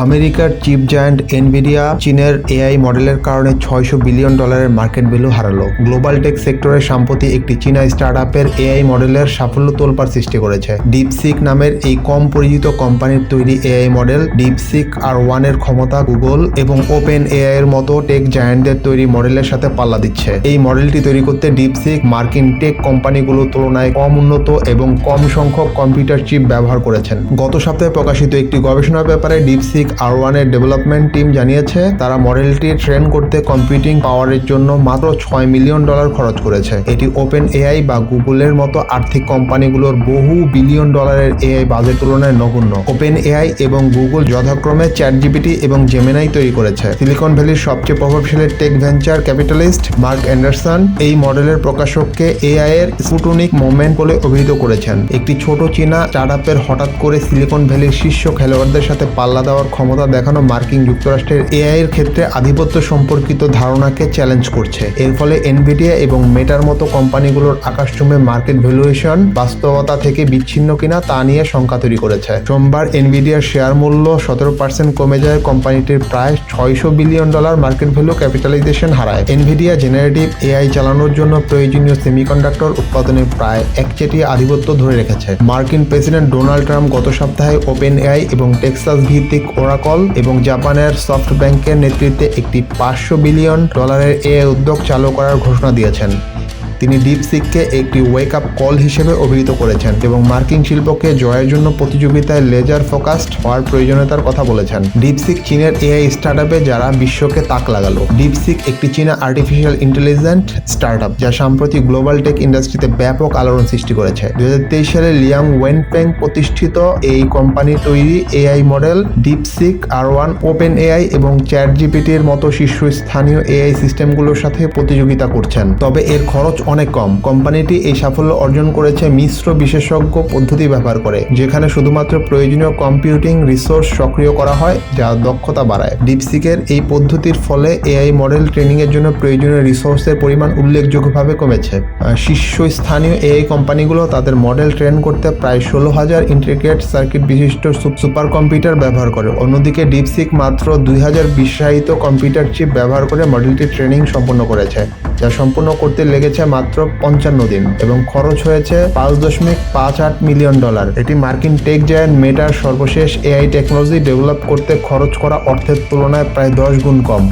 আমেরিকার chip giant Nvidia চীনের AI মডেলের কারণে ছয়শো বিলিয়ন ডলারের মার্কেট ভ্যালু হারালো। গ্লোবাল টেক সেক্টরে সম্প্রতি একটি চীনা স্টার্টআপের এআই মডেলের সাফল্য তোলপার সৃষ্টি করেছে। ডিপসিক নামের এই কম পরিচিত কোম্পানির তৈরি এআই মডেল ডিপসিক আর ওয়ানের ক্ষমতা গুগল এবং ওপেন এআই এর মতো টেক জায়ান্টদের তৈরি মডেলের সাথে পাল্লা দিচ্ছে। এই মডেলটি তৈরি করতে ডিপসিক মার্কিন টেক কোম্পানিগুলোর তুলনায় কম উন্নত এবং কম সংখ্যক কম্পিউটার চিপ ব্যবহার করেছেন। গত সপ্তাহে প্রকাশিত একটি গবেষণার ব্যাপারে ডিপসিক আর ওয়ানের ডেভেলপমেন্ট টিম জানিয়েছে, তারা মডেলটি ট্রেন করতে কম্পিউটিং পাওয়ারের জন্য মাত্র ছয় মিলিয়ন ডলার খরচ করেছে। এটি ওপেন এআই বা গুগলের মতো আর্থিক কোম্পানিগুলোর বহু বিলিয়ন ডলারের এআই বাজেট তুলনায় নগণ্য। ওপেন এআই এবং গুগল যথাক্রমে চ্যাট জিপিটি এবং জেমিনাই তৈরি করেছে। সিলিকন ভ্যালির সবচেয়ে প্রভাবশালী tech venture capitalist Marc Andreessen এই মডেলের প্রকাশককে এআই এর স্পুটনিক মোমেন্ট বলে অভিহিত করেছেন। একটি ছোট চীনা স্টার্টআপের হঠাৎ করে সিলিকন ভ্যালির শীর্ষ খেলোয়াড়দের সাথে পাল্লা দেওয়ার ক্ষমতা দেখানো মার্কিন যুক্তরাষ্ট্রের এআই এর ক্ষেত্রে আধিপত্য সম্পর্কিত ধারণাকে চ্যালেঞ্জ করছে। এর ফলে এনভিডিয়া এবং মেটার মতো কোম্পানিগুলোর আকাশচুম্বে মার্কেট ভ্যালুয়েশন বাস্তবতা থেকে বিচ্ছিন্ন কিনা তা নিয়ে শঙ্কা তৈরি করেছে। সোমবার এনভিডিয়ার শেয়ার মূল্য সতেরো পার্সেন্ট কমে যায়, কোম্পানিটির প্রায় ছয়শো billion dollar market value capitalization হারায়। এনভিডিয়া জেনারেটিভ এআই চালানোর জন্য প্রয়োজনীয় সেমিকন্ডাক্টর উৎপাদনে প্রায় একচেটিয়া আধিপত্য ধরে রেখেছে। মার্কিন প্রেসিডেন্ট ডোনাল্ড ট্রাম্প গত সপ্তাহে ওপেন এআই এবং টেক্সাস ভিত্তিক ওরাকল এবং জাপানের সফট ব্যাংকের নেতৃত্বে একটি পাঁচশো বিলিয়ন ডলারের এ উদ্যোগ চালু করার ঘোষণা দিয়েছেন। তিনি ডিপসিককে একটি ওয়েক আপ কল হিসেবে অভিহিত করেছেন এবং মার্কিন শিল্পকে জয়ের জন্য প্রতিযোগিতায় লেজার ফোকাসড হওয়ার প্রয়োজনীয়তার কথা বলেছেন। ডিপসিক চীনের এআই স্টার্টআপে যারা বিশ্বকে তাক লাগালো। ডিপসিক একটি চীনা আর্টিফিশিয়াল ইন্টেলিজেন্ট স্টার্টআপ যা সম্প্রতি গ্লোবাল টেক ইন্ডাস্ট্রিতে ব্যাপক আলোড়ন সৃষ্টি করেছে। দুই হাজার তেইশ সালে লিয়াং ওয়েনপেং প্রতিষ্ঠিত এই কোম্পানি তৈরি AI model DeepSeek R one open AI এবং চ্যাট জিপিটির মতো শীর্ষস্থানীয় এআই সিস্টেমগুলোর সাথে প্রতিযোগিতা করছেন। তবে এর খরচ অনেক কম। কোম্পানিটি এই সাফল্য অর্জন করেছে মিশ্র বিশেষজ্ঞ পদ্ধতি ব্যবহার করে, যেখানে শুধুমাত্র প্রয়োজনীয় কম্পিউটিং রিসোর্স সক্রিয় করা হয় যা দক্ষতা বাড়ায়। ডিপসিকের এই পদ্ধতির ফলে এআই মডেল ট্রেনিং এর জন্য প্রয়োজনীয় রিসোর্সের পরিমাণ উল্লেখযোগ্যভাবে কমেছে। শীর্ষস্থানীয় এআই কোম্পানিগুলো তাদের মডেল ট্রেন করতে প্রায় ষোলো হাজার ইন্টিগ্রেটেড সার্কিট বিশিষ্ট সুপার কম্পিউটার ব্যবহার করে। অন্যদিকে ডিপসিক মাত্র দুই হাজার বিশ্বায়িত কম্পিউটার চিপ ব্যবহার করে মডেলটি ট্রেনিং সম্পন্ন করেছে, যা সম্পূর্ণ করতে লেগেছে মাত্র পঞ্চান্ন দিন এবং খরচ হয়েছে পাঁচ দশমিক পাঁচ আট মিলিয়ন ডলার। এটি মার্কিন টেক জায়ান্ট মেটার সর্বশেষ এআই টেকনোলজি ডেভেলপ করতে খরচ করা অর্থের তুলনায় প্রায় দশ গুণ কম।